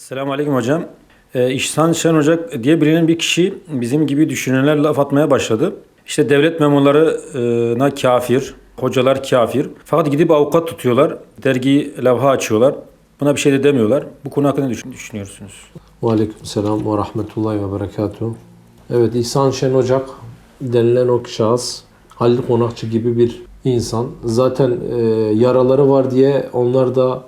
Selamun Aleyküm hocam. Ee, İhsan Şen Ocak diye bilinen bir kişi bizim gibi düşünenler laf atmaya başladı. İşte devlet memurlarına kafir, hocalar kafir. Fakat gidip avukat tutuyorlar, dergi levha açıyorlar. Buna bir şey de demiyorlar. Bu konu hakkında düşün- düşünüyorsunuz? Aleyküm selam ve rahmetullahi ve berekatuhu. Evet İhsan Şen Ocak denilen o şahıs Halil Konakçı gibi bir insan. Zaten e, yaraları var diye onlar da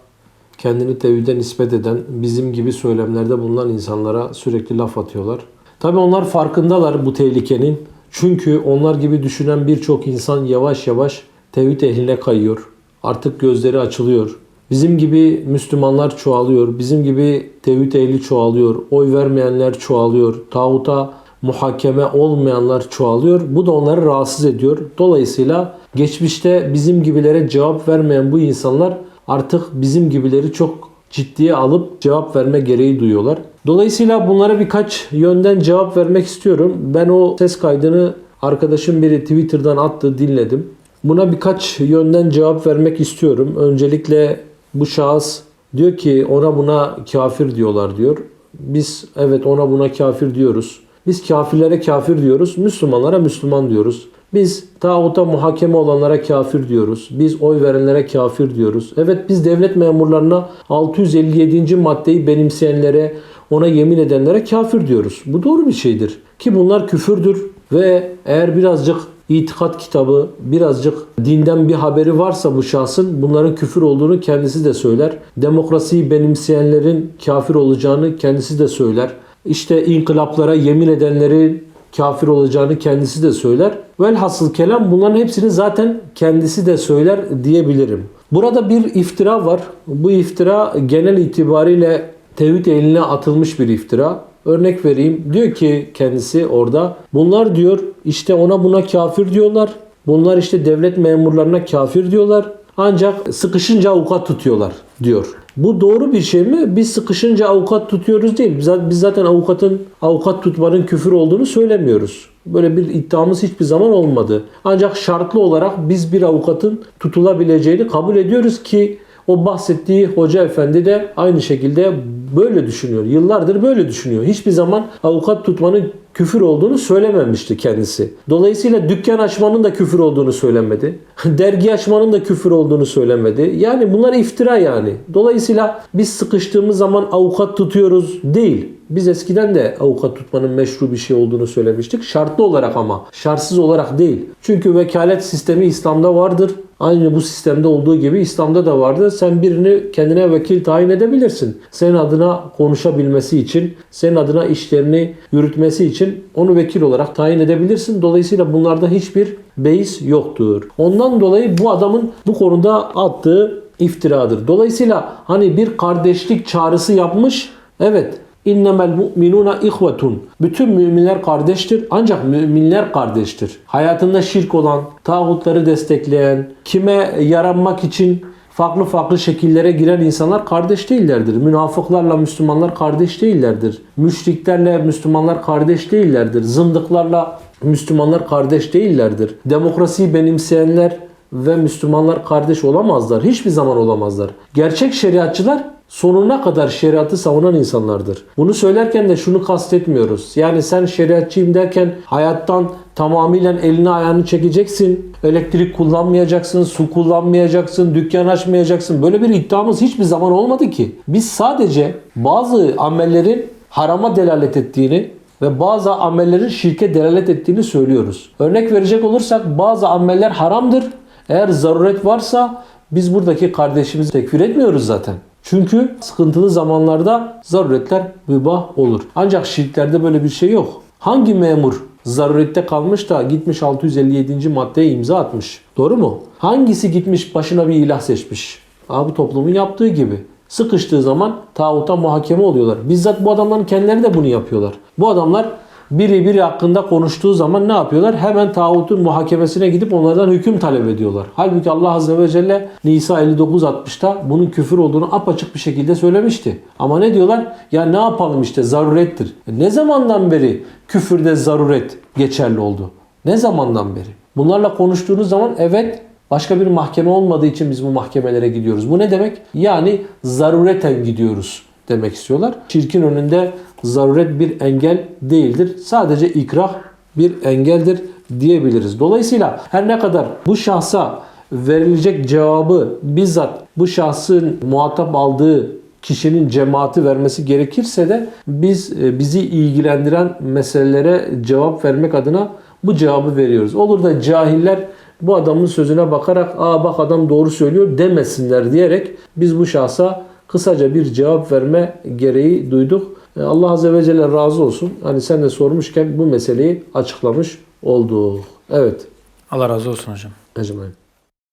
kendini tevhide nispet eden, bizim gibi söylemlerde bulunan insanlara sürekli laf atıyorlar. Tabi onlar farkındalar bu tehlikenin. Çünkü onlar gibi düşünen birçok insan yavaş yavaş tevhid ehline kayıyor. Artık gözleri açılıyor. Bizim gibi Müslümanlar çoğalıyor. Bizim gibi tevhid ehli çoğalıyor. Oy vermeyenler çoğalıyor. Tağuta muhakeme olmayanlar çoğalıyor. Bu da onları rahatsız ediyor. Dolayısıyla geçmişte bizim gibilere cevap vermeyen bu insanlar artık bizim gibileri çok ciddiye alıp cevap verme gereği duyuyorlar. Dolayısıyla bunlara birkaç yönden cevap vermek istiyorum. Ben o ses kaydını arkadaşım biri Twitter'dan attı, dinledim. Buna birkaç yönden cevap vermek istiyorum. Öncelikle bu şahıs diyor ki ona buna kafir diyorlar diyor. Biz evet ona buna kafir diyoruz. Biz kafirlere kafir diyoruz, Müslümanlara Müslüman diyoruz. Biz tağuta muhakeme olanlara kafir diyoruz. Biz oy verenlere kafir diyoruz. Evet biz devlet memurlarına 657. maddeyi benimseyenlere, ona yemin edenlere kafir diyoruz. Bu doğru bir şeydir. Ki bunlar küfürdür ve eğer birazcık itikat kitabı, birazcık dinden bir haberi varsa bu şahsın bunların küfür olduğunu kendisi de söyler. Demokrasiyi benimseyenlerin kafir olacağını kendisi de söyler. İşte inkılaplara yemin edenlerin kafir olacağını kendisi de söyler. Velhasıl kelam bunların hepsini zaten kendisi de söyler diyebilirim. Burada bir iftira var. Bu iftira genel itibariyle tevhid eline atılmış bir iftira. Örnek vereyim. Diyor ki kendisi orada. Bunlar diyor işte ona buna kafir diyorlar. Bunlar işte devlet memurlarına kafir diyorlar. Ancak sıkışınca avukat tutuyorlar diyor. Bu doğru bir şey mi? Biz sıkışınca avukat tutuyoruz değil. Biz zaten avukatın avukat tutmanın küfür olduğunu söylemiyoruz. Böyle bir iddiamız hiçbir zaman olmadı. Ancak şartlı olarak biz bir avukatın tutulabileceğini kabul ediyoruz ki o bahsettiği hoca efendi de aynı şekilde böyle düşünüyor. Yıllardır böyle düşünüyor. Hiçbir zaman avukat tutmanın küfür olduğunu söylememişti kendisi. Dolayısıyla dükkan açmanın da küfür olduğunu söylemedi. Dergi açmanın da küfür olduğunu söylemedi. Yani bunlar iftira yani. Dolayısıyla biz sıkıştığımız zaman avukat tutuyoruz değil. Biz eskiden de avukat tutmanın meşru bir şey olduğunu söylemiştik. Şartlı olarak ama şartsız olarak değil. Çünkü vekalet sistemi İslam'da vardır. Aynı bu sistemde olduğu gibi İslam'da da vardır. Sen birini kendine vekil tayin edebilirsin. Senin adına konuşabilmesi için, senin adına işlerini yürütmesi için onu vekil olarak tayin edebilirsin. Dolayısıyla bunlarda hiçbir beis yoktur. Ondan dolayı bu adamın bu konuda attığı iftiradır. Dolayısıyla hani bir kardeşlik çağrısı yapmış. Evet İnnemel mu'minuna ihvetun. Bütün müminler kardeştir ancak müminler kardeştir. Hayatında şirk olan, tağutları destekleyen, kime yaranmak için farklı farklı şekillere giren insanlar kardeş değillerdir. Münafıklarla Müslümanlar kardeş değillerdir. Müşriklerle Müslümanlar kardeş değillerdir. Zındıklarla Müslümanlar kardeş değillerdir. Demokrasiyi benimseyenler ve Müslümanlar kardeş olamazlar. Hiçbir zaman olamazlar. Gerçek şeriatçılar sonuna kadar şeriatı savunan insanlardır. Bunu söylerken de şunu kastetmiyoruz. Yani sen şeriatçıyım derken hayattan tamamıyla elini ayağını çekeceksin. Elektrik kullanmayacaksın, su kullanmayacaksın, dükkan açmayacaksın. Böyle bir iddiamız hiçbir zaman olmadı ki. Biz sadece bazı amellerin harama delalet ettiğini ve bazı amellerin şirke delalet ettiğini söylüyoruz. Örnek verecek olursak bazı ameller haramdır. Eğer zaruret varsa biz buradaki kardeşimizi tekfir etmiyoruz zaten. Çünkü sıkıntılı zamanlarda zaruretler mübah olur. Ancak şirklerde böyle bir şey yok. Hangi memur zarurette kalmış da gitmiş 657. maddeye imza atmış? Doğru mu? Hangisi gitmiş başına bir ilah seçmiş? Abi toplumun yaptığı gibi. Sıkıştığı zaman tağuta muhakeme oluyorlar. Bizzat bu adamların kendileri de bunu yapıyorlar. Bu adamlar biri biri hakkında konuştuğu zaman ne yapıyorlar? Hemen tağutun muhakemesine gidip onlardan hüküm talep ediyorlar. Halbuki Allah Azze ve Celle Nisa 59.60'ta bunun küfür olduğunu apaçık bir şekilde söylemişti. Ama ne diyorlar? Ya ne yapalım işte zarurettir. E ne zamandan beri küfürde zaruret geçerli oldu? Ne zamandan beri? Bunlarla konuştuğunuz zaman evet Başka bir mahkeme olmadığı için biz bu mahkemelere gidiyoruz. Bu ne demek? Yani zarureten gidiyoruz demek istiyorlar. Şirkin önünde zaruret bir engel değildir. Sadece ikrah bir engeldir diyebiliriz. Dolayısıyla her ne kadar bu şahsa verilecek cevabı bizzat bu şahsın muhatap aldığı kişinin cemaati vermesi gerekirse de biz e, bizi ilgilendiren meselelere cevap vermek adına bu cevabı veriyoruz. Olur da cahiller bu adamın sözüne bakarak aa bak adam doğru söylüyor demesinler diyerek biz bu şahsa kısaca bir cevap verme gereği duyduk. E, Allah Azze ve Celle razı olsun. Hani sen de sormuşken bu meseleyi açıklamış olduk. Evet. Allah razı olsun hocam. Ecmaîn.